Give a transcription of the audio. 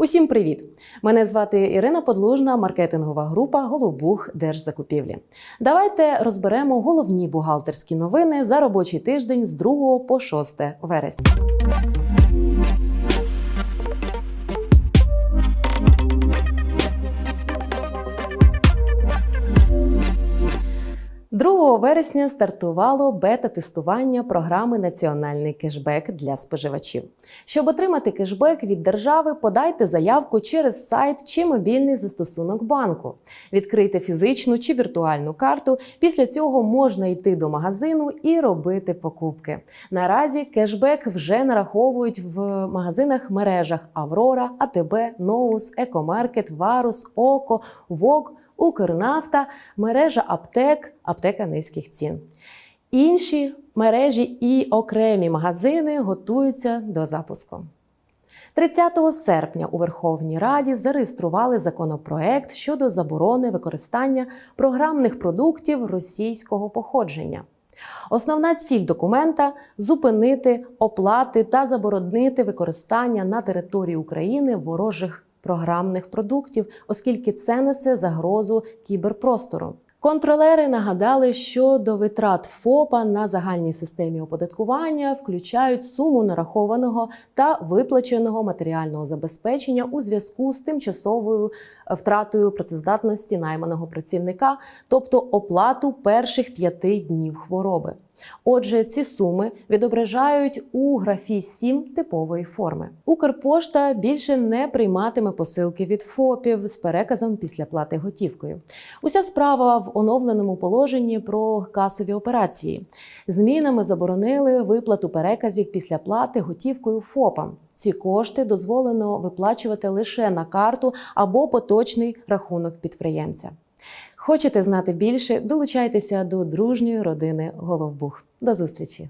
Усім привіт! Мене звати Ірина Подлужна, маркетингова група Голубух Держзакупівлі. Давайте розберемо головні бухгалтерські новини за робочий тиждень з 2 по 6 вересня. 2 вересня стартувало бета-тестування програми Національний кешбек для споживачів. Щоб отримати кешбек від держави, подайте заявку через сайт чи мобільний застосунок банку. Відкрийте фізичну чи віртуальну карту. Після цього можна йти до магазину і робити покупки. Наразі кешбек вже нараховують в магазинах мережах Аврора, АТБ, Ноус, Екомаркет, Варус, Око, Вок, Укрнафта, мережа аптек, аптека низьких цін. Інші мережі і окремі магазини готуються до запуску. 30 серпня у Верховній Раді зареєстрували законопроект щодо заборони використання програмних продуктів російського походження. Основна ціль документа зупинити оплати та заборонити використання на території України ворожих програмних продуктів, оскільки це несе загрозу кіберпростору. Контролери нагадали, що до витрат ФОПа на загальній системі оподаткування включають суму нарахованого та виплаченого матеріального забезпечення у зв'язку з тимчасовою втратою працездатності найманого працівника, тобто оплату перших п'яти днів хвороби. Отже, ці суми відображають у графі 7 типової форми. Укрпошта більше не прийматиме посилки від ФОПів з переказом після плати готівкою. Уся справа в оновленому положенні про касові операції. Змінами заборонили виплату переказів після плати готівкою ФОПам. Ці кошти дозволено виплачувати лише на карту або поточний рахунок підприємця. Хочете знати більше? Долучайтеся до дружньої родини Головбух. До зустрічі!